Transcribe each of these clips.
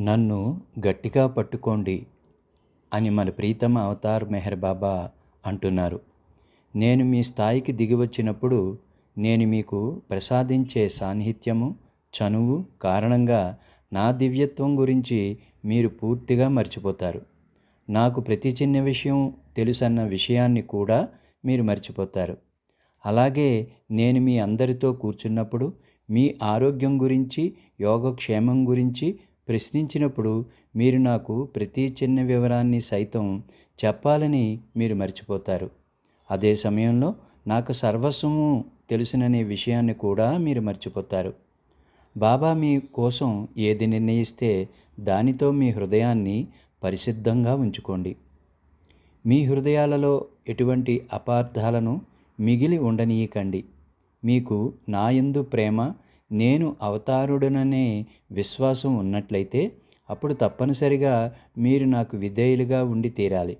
నన్ను గట్టిగా పట్టుకోండి అని మన ప్రీతమ అవతార్ మెహర్ బాబా అంటున్నారు. నేను మీ స్థాయికి దిగి వచ్చినప్పుడు నేను మీకు ప్రసాదించే సాన్నిహిత్యము చనువు కారణంగా నా దివ్యత్వం గురించి మీరు పూర్తిగా మర్చిపోతారు. నాకు ప్రతి చిన్న విషయం తెలుసన్న విషయాన్ని కూడా మీరు మర్చిపోతారు. అలాగే నేను మీ అందరితో కూర్చున్నప్పుడు మీ ఆరోగ్యం గురించి యోగక్షేమం గురించి ప్రశ్నించినప్పుడు మీరు నాకు ప్రతి చిన్న వివరాన్ని సైతం చెప్పాలని మీరు మర్చిపోతారు. అదే సమయంలో నాకు సర్వస్వము తెలుసుననే విషయాన్ని కూడా మీరు మర్చిపోతారు. బాబా మీ కోసం ఏది నిర్ణయిస్తే దానితో మీ హృదయాన్ని పరిశుద్ధంగా ఉంచుకోండి. మీ హృదయాలలో ఎటువంటి అపార్థాలను మిగిలి ఉండనీయకండి. మీకు నాయందు ప్రేమ నేను అవతారుడననే విశ్వాసం ఉన్నట్లయితే అప్పుడు తప్పనిసరిగా మీరు నాకు విధేయులుగా ఉండి తీరాలి.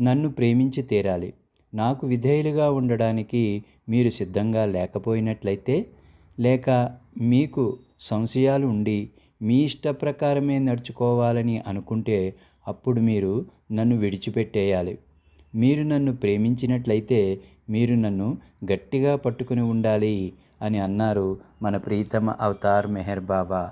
నన్ను ప్రేమించి తీరాలి. నాకు విధేయులుగా ఉండడానికి మీరు సిద్ధంగా లేకపోయినట్లయితే లేక మీకు సంశయాలు ఉండి మీ ఇష్ట ప్రకారమే నడుచుకోవాలని అనుకుంటే అప్పుడు మీరు నన్ను విడిచిపెట్టేయాలి. మీరు నన్ను ప్రేమించినట్లయితే మీరు నన్ను గట్టిగా పట్టుకుని ఉండాలి అని అన్నారు మన ప్రీతమ అవతార్ మెహర్ బాబా.